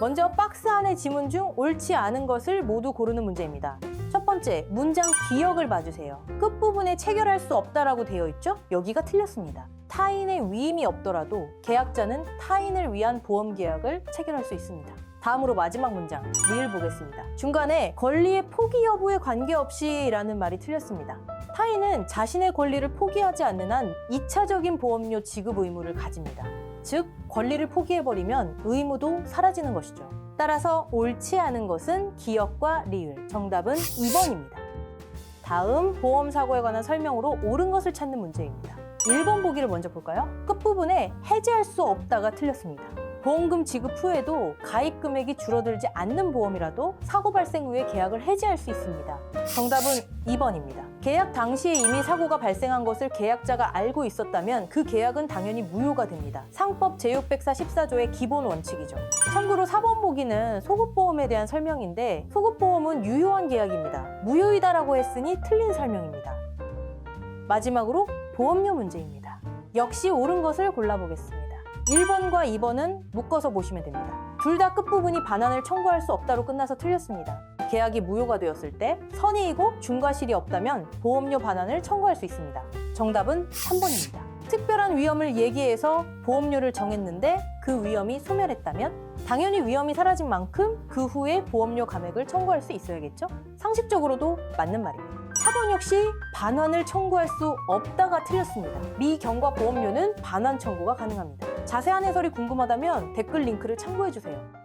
먼저 박스 안의 지문 중 옳지 않은 것을 모두 고르는 문제입니다. 첫 번째, 문장 기억을 봐주세요. 끝부분에 체결할 수 없다라고 되어 있죠? 여기가 틀렸습니다. 타인의 위임이 없더라도 계약자는 타인을 위한 보험 계약을 체결할 수 있습니다. 다음으로 마지막 문장, 리을 보겠습니다. 중간에 권리의 포기 여부에 관계없이 라는 말이 틀렸습니다. 타인은 자신의 권리를 포기하지 않는 한 2차적인 보험료 지급 의무를 가집니다. 즉, 권리를 포기해버리면 의무도 사라지는 것이죠. 따라서 옳지 않은 것은 기억과 리을. 정답은 2번입니다. 다음 보험사고에 관한 설명으로 옳은 것을 찾는 문제입니다. 1번 보기를 먼저 볼까요? 끝부분에 해지할 수 없다가 틀렸습니다. 보험금 지급 후에도 가입 금액이 줄어들지 않는 보험이라도 사고 발생 후에 계약을 해지할 수 있습니다. 정답은 2번입니다. 계약 당시에 이미 사고가 발생한 것을 계약자가 알고 있었다면 그 계약은 당연히 무효가 됩니다. 상법 제604 14조의 기본 원칙이죠. 참고로 4번 보기는 소급보험에 대한 설명인데 소급보험은 유효한 계약입니다. 무효이다라고 했으니 틀린 설명입니다. 마지막으로 보험료 문제입니다. 역시 옳은 것을 골라보겠습니다. 1번과 2번은 묶어서 보시면 됩니다. 둘 다 끝부분이 반환을 청구할 수 없다로 끝나서 틀렸습니다. 계약이 무효가 되었을 때 선의이고 중과실이 없다면 보험료 반환을 청구할 수 있습니다. 정답은 3번입니다. 특별한 위험을 얘기해서 보험료를 정했는데 그 위험이 소멸했다면 당연히 위험이 사라진 만큼 그 후에 보험료 감액을 청구할 수 있어야겠죠? 상식적으로도 맞는 말입니다. 4번 역시 반환을 청구할 수 없다가 틀렸습니다. 미경과 보험료는 반환 청구가 가능합니다. 자세한 해설이 궁금하다면 댓글 링크를 참고해주세요.